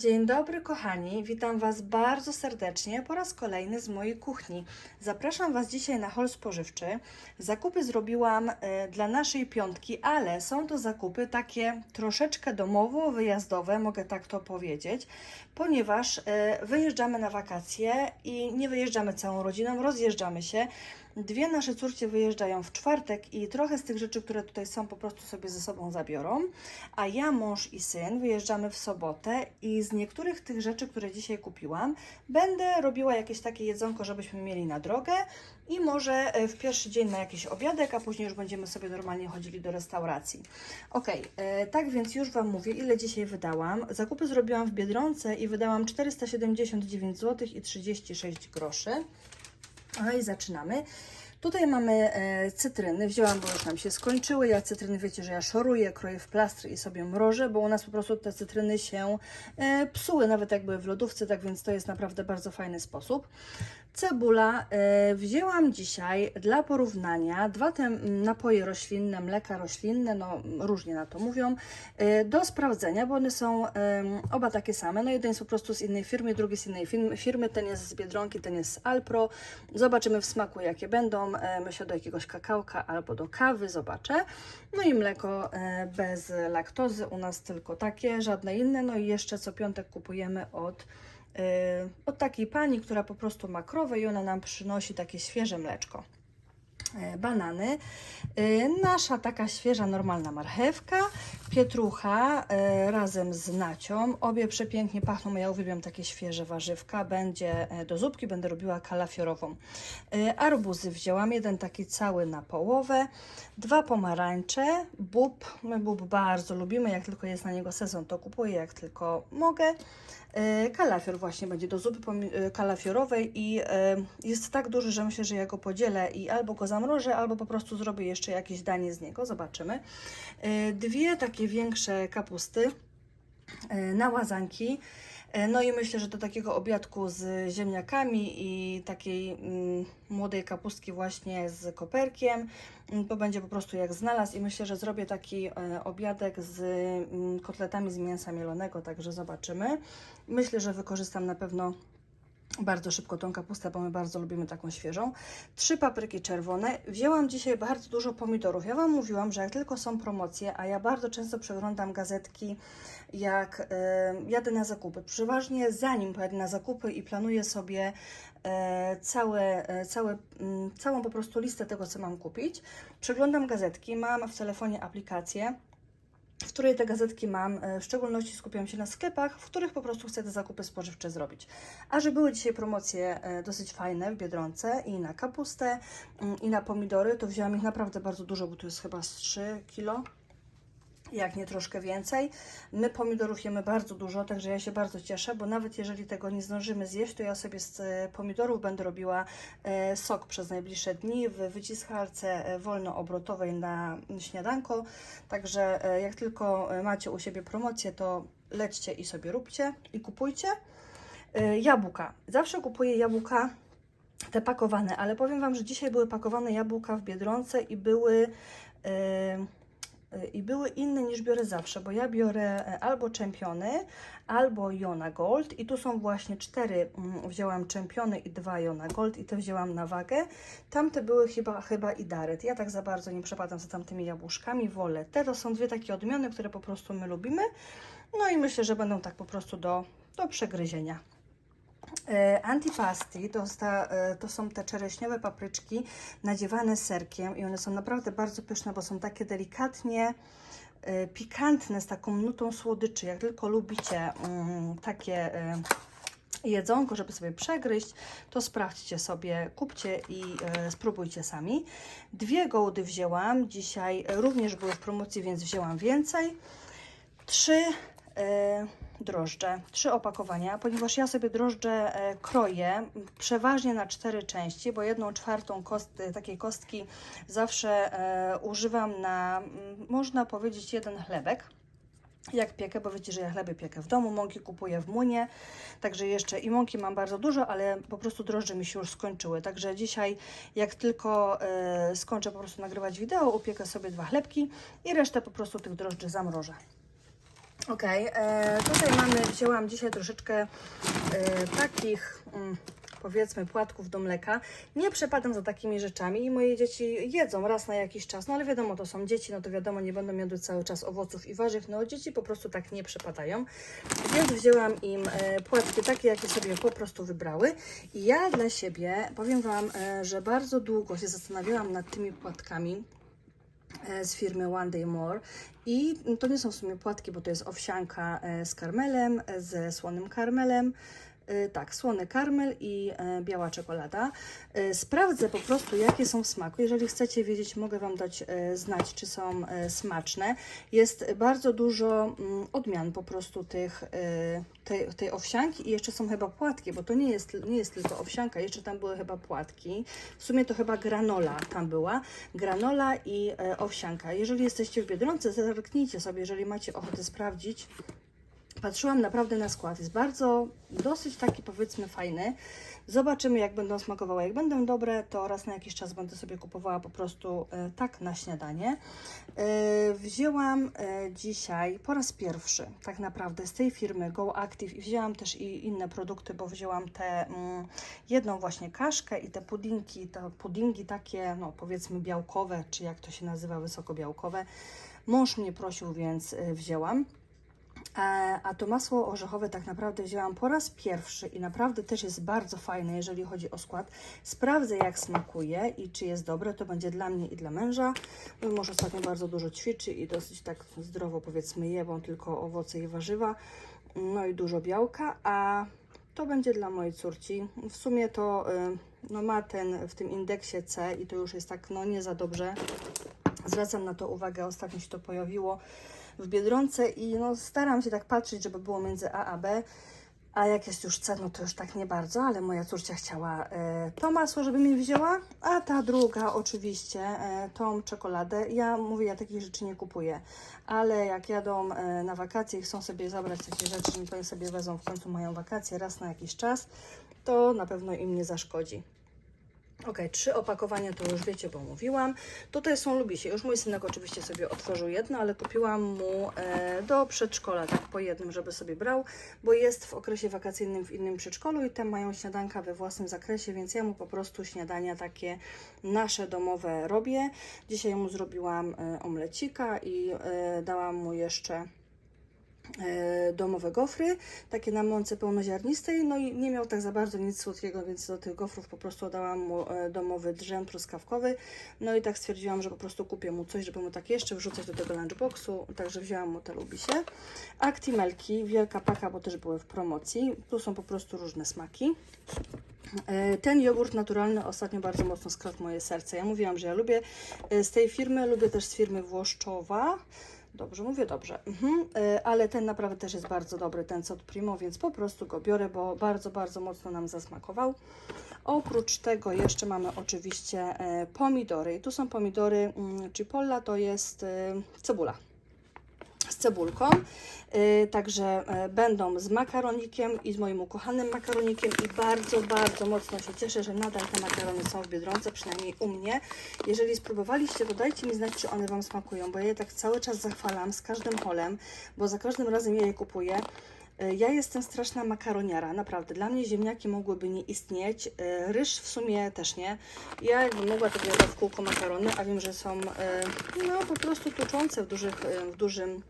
Dzień dobry, kochani. Witam Was bardzo serdecznie po raz kolejny z mojej kuchni. Zapraszam Was dzisiaj na hol spożywczy. Zakupy zrobiłam e, dla naszej piątki, ale są to zakupy takie troszeczkę domowo-wyjazdowe, mogę tak to powiedzieć, ponieważ e, wyjeżdżamy na wakacje i nie wyjeżdżamy całą rodziną, rozjeżdżamy się. Dwie nasze córcie wyjeżdżają w czwartek i trochę z tych rzeczy, które tutaj są, po prostu sobie ze sobą zabiorą. A ja, mąż i syn wyjeżdżamy w sobotę i z niektórych tych rzeczy, które dzisiaj kupiłam, będę robiła jakieś takie jedzonko, żebyśmy mieli na drogę i może e, w pierwszy dzień na jakiś obiadek, a później już będziemy sobie normalnie chodzili do restauracji. Ok, tak więc już Wam mówię, ile dzisiaj wydałam. Zakupy zrobiłam w Biedronce i wydałam 479 zł i 36 groszy. No i zaczynamy. Tutaj mamy e, cytryny. Wzięłam, bo już nam się skończyły. Ja cytryny, wiecie, że ja szoruję, kroję w plastry i sobie mrożę, bo u nas po prostu te cytryny się e, psuły, nawet jak były w lodówce, tak więc to jest naprawdę bardzo fajny sposób. Cebula. E, wzięłam dzisiaj dla porównania dwa te napoje roślinne, mleka roślinne, no różnie na to mówią, e, do sprawdzenia, bo one są oba takie same. No jeden jest po prostu z innej firmy, drugi z innej firmy. Ten jest z Biedronki, ten jest z Alpro. Zobaczymy w smaku jakie będą. E, myślę do jakiegoś kakałka albo do kawy, zobaczę. No i mleko bez laktozy, u nas tylko takie, żadne inne. No i jeszcze co piątek kupujemy od od takiej pani, która po prostu ma krowę i ona nam przynosi takie świeże mleczko. E, Banany, Y, nasza taka świeża, normalna marchewka, pietrucha razem z nacią. Obie przepięknie pachną, ja uwielbiam takie świeże warzywka. Będzie do zupki, będę robiła kalafiorową. Arbuzy wzięłam, jeden taki cały na połowę, dwa pomarańcze, bób. My bób bardzo lubimy, jak tylko jest na niego sezon, to kupuję, jak tylko mogę. E, Kalafior właśnie będzie do zupy e, kalafiorowej i e, jest tak duży, że myślę, że ja go podzielę i albo go zamrożę, albo po prostu zrobię jeszcze jakieś danie z niego, zobaczymy. Dwie takie większe kapusty na łazanki. E, No i myślę, że do takiego obiadku z ziemniakami i takiej mm, młodej kapustki właśnie z koperkiem, mm, to będzie po prostu jak znalazł i myślę, że zrobię taki e, obiadek z mm, kotletami z mięsa mielonego, także zobaczymy. Myślę, że wykorzystam na pewno bardzo szybko tą kapustę, bo my bardzo lubimy taką świeżą. Trzy papryki czerwone. Wzięłam dzisiaj bardzo dużo pomidorów. Ja Wam mówiłam, że jak tylko są promocje, a ja bardzo często przeglądam gazetki, jak e, jadę na zakupy. Przeważnie zanim pojadę na zakupy i planuję sobie e, całe, e, całe, mm, całą po prostu listę tego, co mam kupić, przeglądam gazetki, mam w telefonie aplikację, w której te gazetki mam. e, W szczególności skupiam się na sklepach, w których po prostu chcę te zakupy spożywcze zrobić. A że były dzisiaj promocje e, dosyć fajne w Biedronce i na kapustę, mm, i na pomidory, to wzięłam ich naprawdę bardzo dużo, bo tu jest chyba z 3 kilo jak nie troszkę więcej. My pomidorów jemy bardzo dużo, także ja się bardzo cieszę, bo nawet jeżeli tego nie zdążymy zjeść, to ja sobie z e, pomidorów będę robiła e, sok przez najbliższe dni w wyciskalce e, wolnoobrotowej na śniadanko. Także jak tylko macie u siebie promocję, to lećcie i sobie róbcie i kupujcie. Jabłka. Zawsze kupuję jabłka te pakowane, ale powiem Wam, że dzisiaj były pakowane jabłka w Biedronce i były... e, i były inne niż biorę zawsze, bo ja biorę e, albo czempiony, albo Jona Gold i tu są właśnie cztery, mm, wzięłam czempiony i dwa Jona Gold i te wzięłam na wagę. Tamte były chyba, chyba i Daret. Ja tak za bardzo nie przepadam za tamtymi jabłuszkami, wolę te. To są dwie takie odmiany, które po prostu my lubimy. No i myślę, że będą tak po prostu do, do przegryzienia. E, Antipasti to, e, to są te czereśniowe papryczki nadziewane serkiem i one są naprawdę bardzo pyszne, bo są takie delikatnie e, pikantne z taką nutą słodyczy. Jak tylko lubicie mm, takie jedzonko, żeby sobie przegryźć, to sprawdźcie sobie, kupcie i spróbujcie sami. Dwie gołdy wzięłam, dzisiaj również były w promocji, więc wzięłam więcej. Trzy drożdże, trzy opakowania, ponieważ ja sobie drożdże e, kroję przeważnie na cztery części, bo jedną czwartą kost, takiej kostki zawsze e, używam na, mm, można powiedzieć, jeden chlebek. Jak piekę, bo wiecie, że ja chleby piekę w domu, mąki kupuję w munie, także jeszcze i mąki mam bardzo dużo, ale po prostu drożdże mi się już skończyły. Także dzisiaj, jak tylko e, skończę po prostu nagrywać wideo, upiekę sobie dwa chlebki i resztę po prostu tych drożdży zamrożę. Okej, e, tutaj mamy, wzięłam dzisiaj troszeczkę e, takich, mm, powiedzmy, płatków do mleka. Nie przepadam za takimi rzeczami i moje dzieci jedzą raz na jakiś czas, no ale wiadomo, to są dzieci, no to wiadomo, nie będą jadły cały czas owoców i warzyw, no dzieci po prostu tak nie przepadają. Więc wzięłam im e, płatki takie, jakie sobie po prostu wybrały. I ja dla siebie powiem Wam, e, że bardzo długo się zastanawiałam nad tymi płatkami e, z firmy One Day More i to nie są w sumie płatki, bo to jest owsianka e, z karmelem, e, ze słonym karmelem. E, Tak, słony karmel i e, biała czekolada. E, Sprawdzę po prostu, jakie są w smaku. Jeżeli chcecie wiedzieć, mogę Wam dać znać, czy są smaczne. Jest bardzo dużo mm, odmian po prostu tych, tej, tej owsianki i jeszcze są chyba płatki, bo to nie jest, nie jest tylko owsianka, jeszcze tam były chyba płatki. W sumie to chyba granola tam była. Granola i owsianka. Jeżeli jesteście w Biedronce, zerknijcie sobie, jeżeli macie ochotę sprawdzić. Patrzyłam naprawdę na skład. Jest bardzo, dosyć taki powiedzmy fajny. Zobaczymy jak będą smakowały. Jak będą dobre, to raz na jakiś czas będę sobie kupowała po prostu e, tak na śniadanie. E, wzięłam e, dzisiaj po raz pierwszy tak naprawdę z tej firmy Go Active i wzięłam też i inne produkty, bo wzięłam tę mm, jedną właśnie kaszkę i te puddingi, te puddingi takie no powiedzmy białkowe, czy jak to się nazywa, wysokobiałkowe. Mąż mnie prosił, więc wzięłam. E, A to masło orzechowe tak naprawdę wzięłam po raz pierwszy i naprawdę też jest bardzo fajne, jeżeli chodzi o skład. Sprawdzę, jak smakuje i czy jest dobre. To będzie dla mnie i dla męża. Mój mąż ostatnio bardzo dużo ćwiczy i dosyć tak zdrowo powiedzmy je, bo tylko owoce i warzywa. No i dużo białka, a to będzie dla mojej córci. W sumie to y, no, ma ten w tym indeksie C i to już jest tak no nie za dobrze. Zwracam na to uwagę, ostatnio się to pojawiło w Biedronce i no, staram się tak patrzeć, żeby było między A a B. A jak jest już C, no to już tak nie bardzo, ale moja córcia chciała e, to masło, żeby mi wzięła, a ta druga oczywiście e, tą czekoladę. Ja mówię, ja takich rzeczy nie kupuję, ale jak jadą e, na wakacje i chcą sobie zabrać takie rzeczy, to sobie wezmą w końcu mają wakacje raz na jakiś czas, to na pewno im nie zaszkodzi. Ok, trzy opakowania to już wiecie, bo mówiłam. Tutaj są lubisie. Już mój synek oczywiście sobie otworzył jedno, ale kupiłam mu e, do przedszkola, tak po jednym, żeby sobie brał, bo jest w okresie wakacyjnym w innym przedszkolu i tam mają śniadanka we własnym zakresie, więc ja mu po prostu śniadania takie nasze domowe robię. Dzisiaj mu zrobiłam e, omlecika i e, dałam mu jeszcze domowe gofry, takie na mące pełnoziarnistej, no i nie miał tak za bardzo nic słodkiego, więc do tych gofrów po prostu dałam mu e, domowy drzem truskawkowy, no i tak stwierdziłam, że po prostu kupię mu coś, żeby mu tak jeszcze wrzucać do tego lunchboxu, także wzięłam mu te lubisie. Actimelki, wielka paka, bo też były w promocji, tu są po prostu różne smaki. E, Ten jogurt naturalny ostatnio bardzo mocno skradł moje serce. Ja mówiłam, że ja lubię e, z tej firmy, lubię też z firmy Włoszczowa. Dobrze, mówię dobrze. Mhm. E, Ale ten naprawdę też jest bardzo dobry, ten Sot Primo, więc po prostu go biorę, bo bardzo, bardzo mocno nam zasmakował. Oprócz tego jeszcze mamy oczywiście e, pomidory. Tu są pomidory mm, Cipolla, to jest e, cebula z cebulką. Yy, także e, będą z makaronikiem i z moim ukochanym makaronikiem i bardzo, bardzo mocno się cieszę, że nadal te makarony są w Biedronce, przynajmniej u mnie. Jeżeli spróbowaliście, to dajcie mi znać, czy one Wam smakują, bo ja je tak cały czas zachwalam z każdym holem, bo za każdym razem ja je kupuję. Yy, Ja jestem straszna makaroniara, naprawdę. Dla mnie ziemniaki mogłyby nie istnieć, yy, ryż w sumie też nie. Ja jakbym mogła, to jadła w kółko makarony, a wiem, że są no, po prostu tuczące w, dużych, w dużym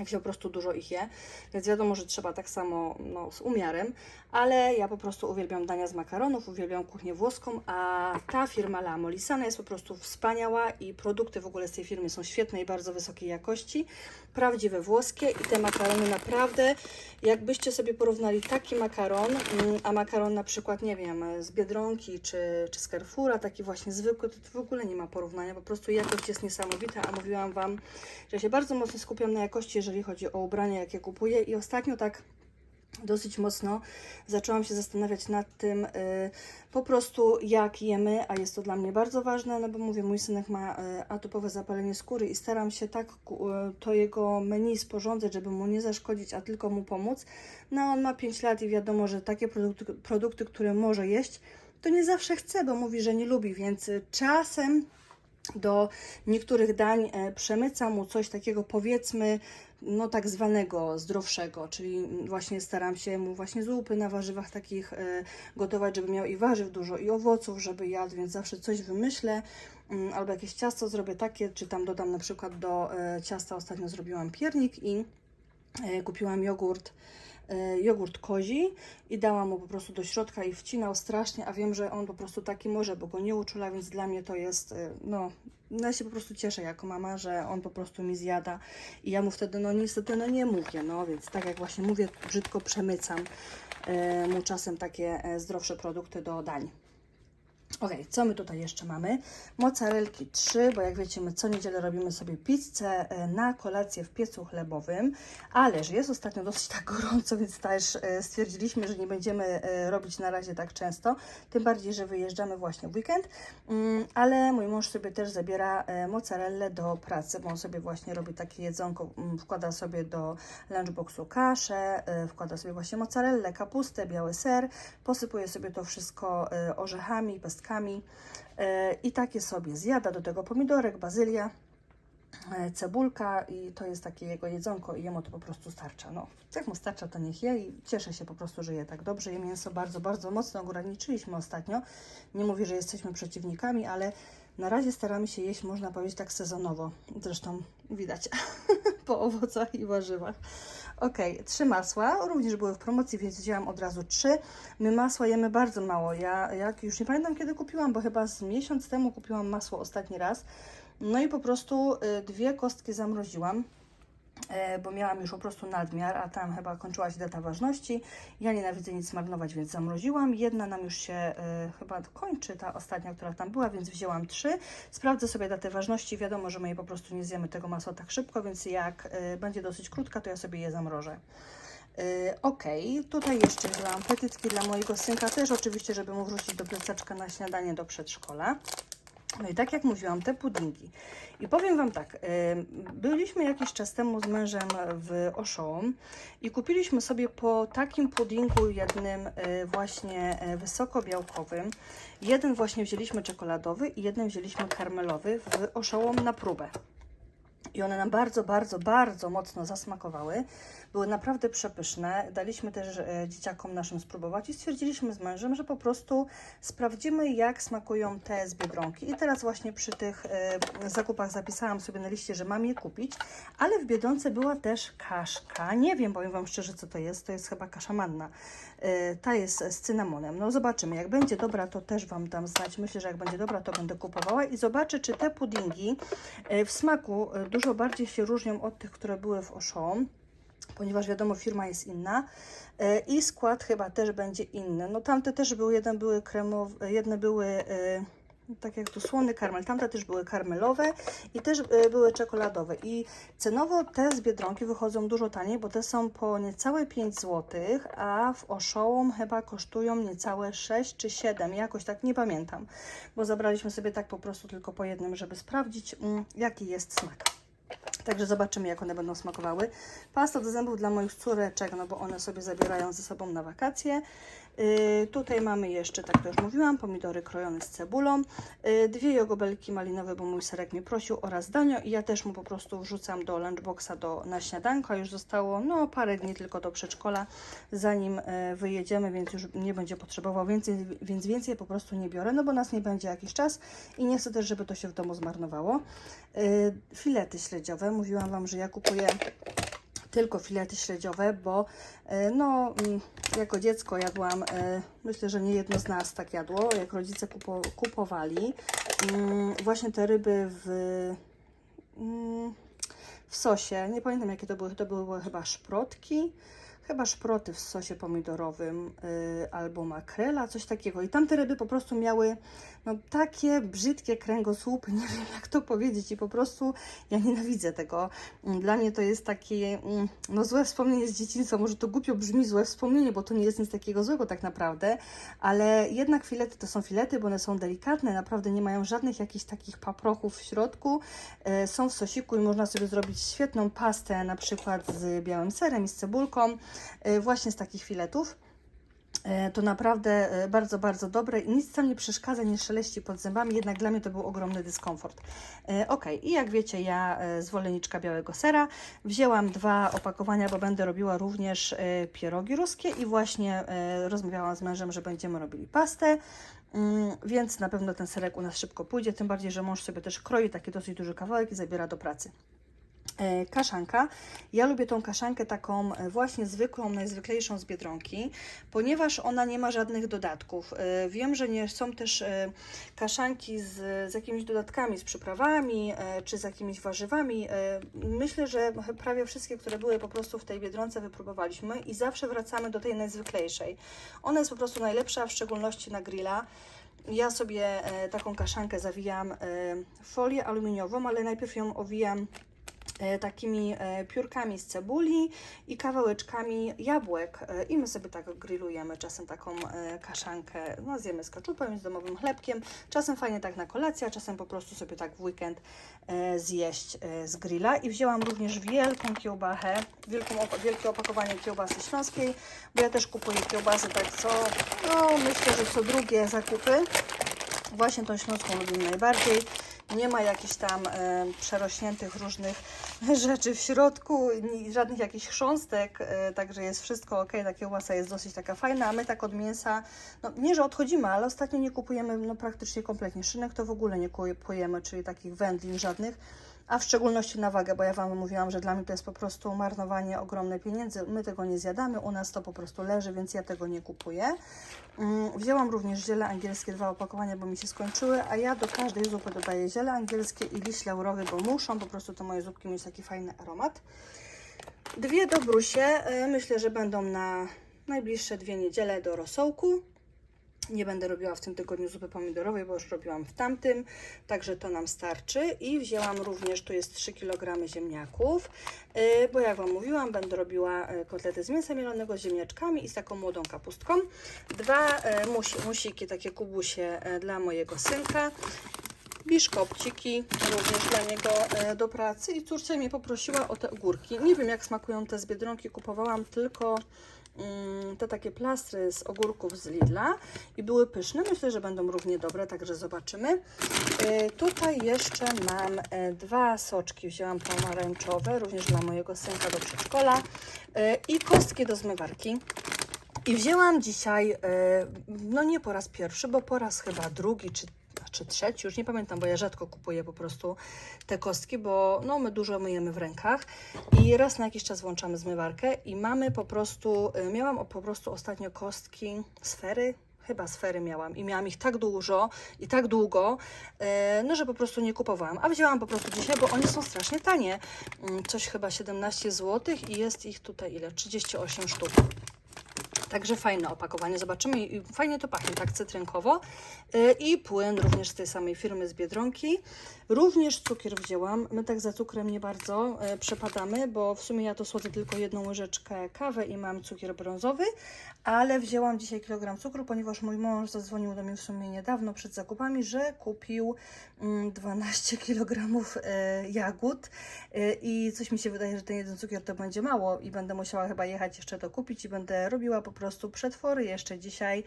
jak się po prostu dużo ich je, więc wiadomo, że trzeba tak samo no, z umiarem, ale ja po prostu uwielbiam dania z makaronów, uwielbiam kuchnię włoską, a ta firma La Molisana jest po prostu wspaniała i produkty w ogóle z tej firmy są świetne i bardzo wysokiej jakości, prawdziwe włoskie i te makarony naprawdę, jakbyście sobie porównali taki makaron, mm, a makaron na przykład, nie wiem, z Biedronki czy, czy z Carrefoura, taki właśnie zwykły, to, w ogóle nie ma porównania, po prostu jakość jest niesamowita, a mówiłam Wam, że się bardzo mocno skupiam na jakości, jeżeli chodzi o ubrania, jakie kupuję i ostatnio tak dosyć mocno zaczęłam się zastanawiać nad tym y, po prostu jak jemy, a jest to dla mnie bardzo ważne, no bo mówię, mój synek ma y, atopowe zapalenie skóry i staram się tak y, to jego menu sporządzać, żeby mu nie zaszkodzić, a tylko mu pomóc. No on ma 5 lat i wiadomo, że takie produkty, produkty które może jeść, to nie zawsze chce, bo mówi, że nie lubi, więc y, czasem do niektórych dań e, przemycam mu coś takiego powiedzmy no tak zwanego zdrowszego, czyli właśnie staram się mu właśnie zupy na warzywach takich e, gotować, żeby miał i warzyw dużo i owoców, żeby jadł, więc zawsze coś wymyślę mm, albo jakieś ciasto zrobię takie, czy tam dodam na przykład do e, ciasta. Ostatnio zrobiłam piernik i e, kupiłam jogurt jogurt kozi i dałam mu po prostu do środka i wcinał strasznie, a wiem, że on po prostu taki może, bo go nie uczula, więc dla mnie to jest, e, no, ja się po prostu cieszę jako mama, że on po prostu mi zjada i ja mu wtedy, no niestety, no nie mówię, no więc tak jak właśnie mówię, brzydko przemycam e, mu czasem takie e, zdrowsze produkty do dań. Ok, co my tutaj jeszcze mamy? Mozzarelki 3, bo jak wiecie, my co niedzielę robimy sobie pizzę e, na kolację w piecu chlebowym, ale że jest ostatnio dosyć tak gorąco, więc też e, stwierdziliśmy, że nie będziemy e, robić na razie tak często, tym bardziej, że wyjeżdżamy właśnie w weekend, Mm, ale mój mąż sobie też zabiera mozzarellę do pracy, bo on sobie właśnie robi takie jedzonko, mm, wkłada sobie do lunchboxu kaszę, wkłada sobie właśnie mozzarellę, kapustę, biały ser, posypuje sobie to wszystko orzechami, pestkami e, i takie sobie zjada, do tego pomidorek, bazylia, e, cebulka i to jest takie jego jedzonko i jemu to po prostu starcza. No, jak mu starcza, to niech je i cieszę się po prostu, że je tak dobrze. Je mięso bardzo, bardzo mocno ograniczyliśmy ostatnio. Nie mówię, że jesteśmy przeciwnikami, ale na razie staramy się jeść, można powiedzieć, tak sezonowo. Zresztą widać po owocach i warzywach. Ok, trzy masła, również były w promocji, więc wzięłam od razu trzy. My masła jemy bardzo mało. Ja jak już nie pamiętam kiedy kupiłam, bo chyba z miesiąc temu kupiłam masło ostatni raz. No i po prostu y, dwie kostki zamroziłam, bo miałam już po prostu nadmiar, a tam chyba kończyła się data ważności. Ja nienawidzę nic marnować, więc zamroziłam. Jedna nam już się e, chyba kończy, ta ostatnia, która tam była, więc wzięłam trzy. Sprawdzę sobie datę ważności. Wiadomo, że my je po prostu nie zjemy tego masła tak szybko, więc jak e, będzie dosyć krótka, to ja sobie je zamrożę. Ok, tutaj jeszcze wzięłam petytki dla mojego synka, też oczywiście, żeby mu wrzucić do plecaczka na śniadanie do przedszkola. No i tak jak mówiłam, te puddingi. I powiem Wam tak, yy, byliśmy jakiś czas temu z mężem w Oszołom i kupiliśmy sobie po takim puddingu jednym yy, właśnie yy, wysokobiałkowym. Jeden właśnie wzięliśmy czekoladowy i jeden wzięliśmy karmelowy w Oszołom na próbę. I one nam bardzo, bardzo, bardzo mocno zasmakowały. Były naprawdę przepyszne. Daliśmy też e, dzieciakom naszym spróbować i stwierdziliśmy z mężem, że po prostu sprawdzimy, jak smakują te z Biedronki. I teraz właśnie przy tych e, zakupach zapisałam sobie na liście, że mam je kupić, ale w Biedronce była też kaszka. Nie wiem, powiem Wam szczerze, co to jest. To jest chyba kasza manna. E, ta jest z cynamonem. No zobaczymy. Jak będzie dobra, to też Wam dam znać. Myślę, że jak będzie dobra, to będę kupowała i zobaczę, czy te puddingi e, w smaku e, dużo bardziej się różnią od tych, które były w Auchan ponieważ wiadomo, firma jest inna e, i skład chyba też będzie inny. No tamte też były, jeden były kremowe, jedne były e, tak jak tu słony karmel, tamte też były karmelowe i też e, były czekoladowe. I cenowo te z Biedronki wychodzą dużo taniej, bo te są po niecałe 5 zł, a w Oszołom chyba kosztują niecałe 6 czy 7, jakoś tak nie pamiętam, bo zabraliśmy sobie tak po prostu tylko po jednym, żeby sprawdzić mm, jaki jest smak. Także zobaczymy, jak one będą smakowały. Pasta do zębów dla moich córeczek, no bo one sobie zabierają ze sobą na wakacje. Yy, tutaj mamy jeszcze, tak to już mówiłam, pomidory krojone z cebulą, yy, dwie jogobelki malinowe, bo mój serek mnie prosił, oraz danio i ja też mu po prostu wrzucam do lunchboxa do, na śniadanko. Już zostało no parę dni tylko do przedszkola, zanim yy, wyjedziemy, więc już nie będzie potrzebował więcej, więc więcej po prostu nie biorę, no bo nas nie będzie jakiś czas i nie chcę też, żeby to się w domu zmarnowało. Filety śledziowe, mówiłam Wam, że ja kupuję tylko filety śledziowe, bo e, no, mm, jako dziecko jadłam, e, myślę, że nie jedno z nas tak jadło, jak rodzice kupo, kupowali mm, właśnie te ryby w, mm, w sosie. Nie pamiętam jakie to były, to były chyba szprotki. Chyba szproty w sosie pomidorowym y, albo makrela, coś takiego. I tamte ryby po prostu miały no, takie brzydkie kręgosłupy, nie wiem jak to powiedzieć i po prostu ja nienawidzę tego. Dla mnie to jest takie mm, no, złe wspomnienie z dzieciństwa. Może to głupio brzmi złe wspomnienie, bo to nie jest nic takiego złego tak naprawdę, ale jednak filety to są filety, bo one są delikatne, naprawdę nie mają żadnych jakichś takich paprochów w środku. E, są w sosiku i można sobie zrobić świetną pastę, na przykład z białym serem i z cebulką, e, właśnie z takich filetów. E, To naprawdę e, bardzo, bardzo dobre nic tam nie przeszkadza, nie szeleści pod zębami, jednak dla mnie to był ogromny dyskomfort. E, Ok, i jak wiecie, ja zwolenniczka białego sera, wzięłam dwa opakowania, bo będę robiła również pierogi ruskie i właśnie rozmawiałam z mężem, że będziemy robili pastę. Mm, Więc na pewno ten serek u nas szybko pójdzie, tym bardziej, że mąż sobie też kroi taki dosyć duży kawałek i zabiera do pracy. E, kaszanka. Ja lubię tą kaszankę taką e, właśnie zwykłą, najzwyklejszą z Biedronki, ponieważ ona nie ma żadnych dodatków. E, Wiem, że nie są też kaszanki z, z jakimiś dodatkami, z przyprawami czy z jakimiś warzywami. Myślę, że prawie wszystkie, które były po prostu w tej Biedronce wypróbowaliśmy i zawsze wracamy do tej najzwyklejszej. Ona jest po prostu najlepsza, w szczególności na grilla. Ja sobie taką kaszankę zawijam w folię aluminiową, ale najpierw ją owijam takimi e, piórkami z cebuli i kawałeczkami jabłek. E, i my sobie tak grillujemy czasem taką e, kaszankę, no zjemy z kaczupem, z domowym chlebkiem, czasem fajnie tak na kolację, a czasem po prostu sobie tak w weekend e, zjeść e, z grilla. I wzięłam również wielką kiełbachę, wielką, wielkie opakowanie kiełbasy śląskiej, bo ja też kupuję kiełbasy tak co, no myślę, że co drugie zakupy, Właśnie tą śląską lubimy najbardziej. Nie ma jakichś tam e, przerośniętych różnych rzeczy w środku, żadnych jakichś chrząstek, e, także jest wszystko ok. Ta kiełbasa jest dosyć taka fajna, a my tak od mięsa, no nie, że odchodzimy, ale ostatnio nie kupujemy no, praktycznie kompletnie szynek, to w ogóle nie kupujemy, czyli takich wędlin żadnych a w szczególności na wagę, bo ja Wam mówiłam, że dla mnie to jest po prostu marnowanie ogromnej pieniędzy. My tego nie zjadamy, u nas to po prostu leży, więc ja tego nie kupuję. Mm, Wzięłam również ziele angielskie, dwa opakowania, bo mi się skończyły, a ja do każdej zupy dodaję ziele angielskie i liść laurowy, bo muszą po prostu te moje zupki mieć taki fajny aromat. Dwie dobrusie, y, myślę, że będą na najbliższe dwie niedziele do rosołku. Nie będę robiła w tym tygodniu zupy pomidorowej, bo już robiłam w tamtym, także to nam starczy. I wzięłam również, tu jest 3 kg ziemniaków, yy, bo jak Wam mówiłam, będę robiła yy, kotlety z mięsa mielonego z ziemniaczkami i z taką młodą kapustką. Dwa yy, musi, musiki, takie kubusie dla mojego synka. Biszkopciki również dla niego do pracy i córcia mnie poprosiła o te ogórki. Nie wiem jak smakują te z Biedronki, kupowałam tylko te takie plastry z ogórków z Lidla i były pyszne. Myślę, że będą równie dobre, także zobaczymy. E, tutaj jeszcze mam e, dwa soczki, wzięłam pomarańczowe, również dla mojego synka do przedszkola e, i kostki do zmywarki. I wzięłam dzisiaj, e, no nie po raz pierwszy, bo po raz chyba drugi czy, czy trzeci, już nie pamiętam, bo ja rzadko kupuję po prostu te kostki, bo no, my dużo myjemy w rękach i raz na jakiś czas włączamy zmywarkę i mamy po prostu, e, miałam po prostu ostatnio kostki sfery, chyba sfery miałam i miałam ich tak dużo i tak długo, e, no że po prostu nie kupowałam, a wzięłam po prostu dzisiaj, bo one są strasznie tanie, Mm, coś chyba 17 zł i jest ich tutaj ile? 38 sztuk. Także fajne opakowanie, zobaczymy i fajnie to pachnie, tak cytrynkowo. Yy, I płyn również z tej samej firmy z Biedronki. Również cukier wzięłam. My tak za cukrem nie bardzo yy, przepadamy, bo w sumie ja to słodzę tylko jedną łyżeczkę kawy i mam cukier brązowy, ale wzięłam dzisiaj kilogram cukru, ponieważ mój mąż zadzwonił do mnie w sumie niedawno przed zakupami, że kupił mm, 12 kg jagód yy, i coś mi się wydaje, że ten jeden cukier to będzie mało i będę musiała chyba jechać jeszcze to kupić i będę robiła po prostu przetwory jeszcze dzisiaj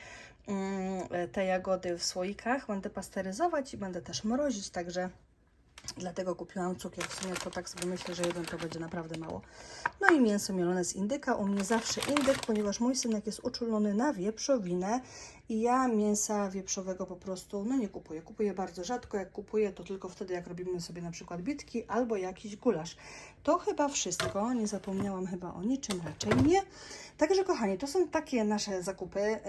mm, te jagody w słoikach, będę pasteryzować i będę też mrozić, także Dlatego kupiłam cukier. W sumie to tak sobie myślę, że jeden to będzie naprawdę mało. No i mięso mielone z indyka. U mnie zawsze indyk, ponieważ mój synek jest uczulony na wieprzowinę i ja mięsa wieprzowego po prostu no nie kupuję. Kupuję bardzo rzadko. Jak kupuję, to tylko wtedy, jak robimy sobie na przykład bitki albo jakiś gulasz. To chyba wszystko. Nie zapomniałam chyba o niczym, raczej nie. Także kochani, to są takie nasze zakupy. Yy,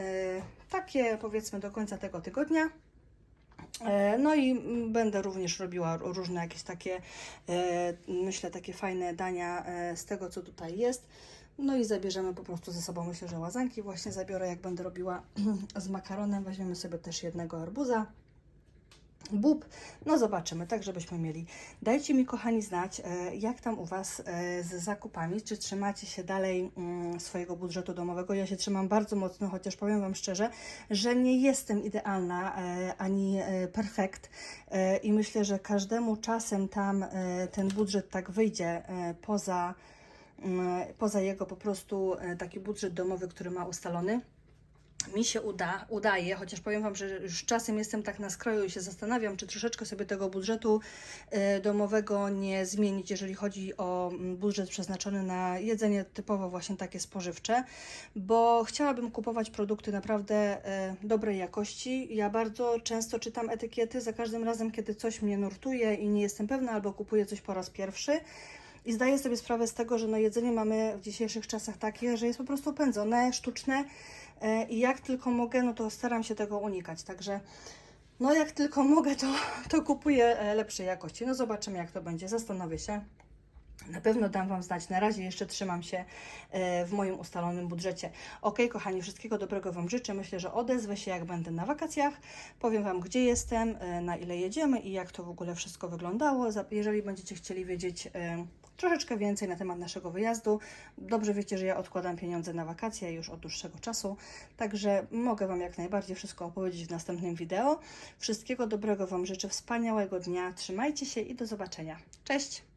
takie powiedzmy do końca tego tygodnia. E, No i będę również robiła ró- różne jakieś takie, e, myślę, takie fajne dania e, z tego, co tutaj jest. No i zabierzemy po prostu ze sobą, myślę, że łazanki właśnie zabiorę, jak będę robiła z makaronem. Weźmiemy sobie też jednego arbuza. Bób, no zobaczymy, tak żebyśmy mieli. Dajcie mi, kochani, znać, e, jak tam u Was e, z zakupami, czy trzymacie się dalej mm, swojego budżetu domowego. Ja się trzymam bardzo mocno, chociaż powiem Wam szczerze, że nie jestem idealna e, ani perfekt i myślę, że każdemu czasem tam ten budżet tak wyjdzie poza, mm, poza jego po prostu taki budżet domowy, który ma ustalony. Mi się uda, udaje, chociaż powiem Wam, że już czasem jestem tak na skroju i się zastanawiam, czy troszeczkę sobie tego budżetu e, domowego nie zmienić, jeżeli chodzi o mm, budżet przeznaczony na jedzenie typowo właśnie takie spożywcze, bo chciałabym kupować produkty naprawdę e, dobrej jakości. Ja bardzo często czytam etykiety za każdym razem, kiedy coś mnie nurtuje i nie jestem pewna, albo kupuję coś po raz pierwszy. I zdaję sobie sprawę z tego, że no jedzenie mamy w dzisiejszych czasach takie, że jest po prostu pędzone, sztuczne i jak tylko mogę, no to staram się tego unikać. Także no jak tylko mogę, to, to kupuję e, lepszej jakości. No zobaczymy jak to będzie, zastanowię się. Na pewno dam Wam znać. Na razie jeszcze trzymam się e, w moim ustalonym budżecie. Ok, kochani, wszystkiego dobrego Wam życzę. Myślę, że odezwę się, jak będę na wakacjach. Powiem Wam, gdzie jestem, e, na ile jedziemy i jak to w ogóle wszystko wyglądało. Jeżeli będziecie chcieli wiedzieć e, troszeczkę więcej na temat naszego wyjazdu, dobrze wiecie, że ja odkładam pieniądze na wakacje już od dłuższego czasu, także mogę Wam jak najbardziej wszystko opowiedzieć w następnym wideo. Wszystkiego dobrego Wam życzę, wspaniałego dnia, trzymajcie się i do zobaczenia. Cześć!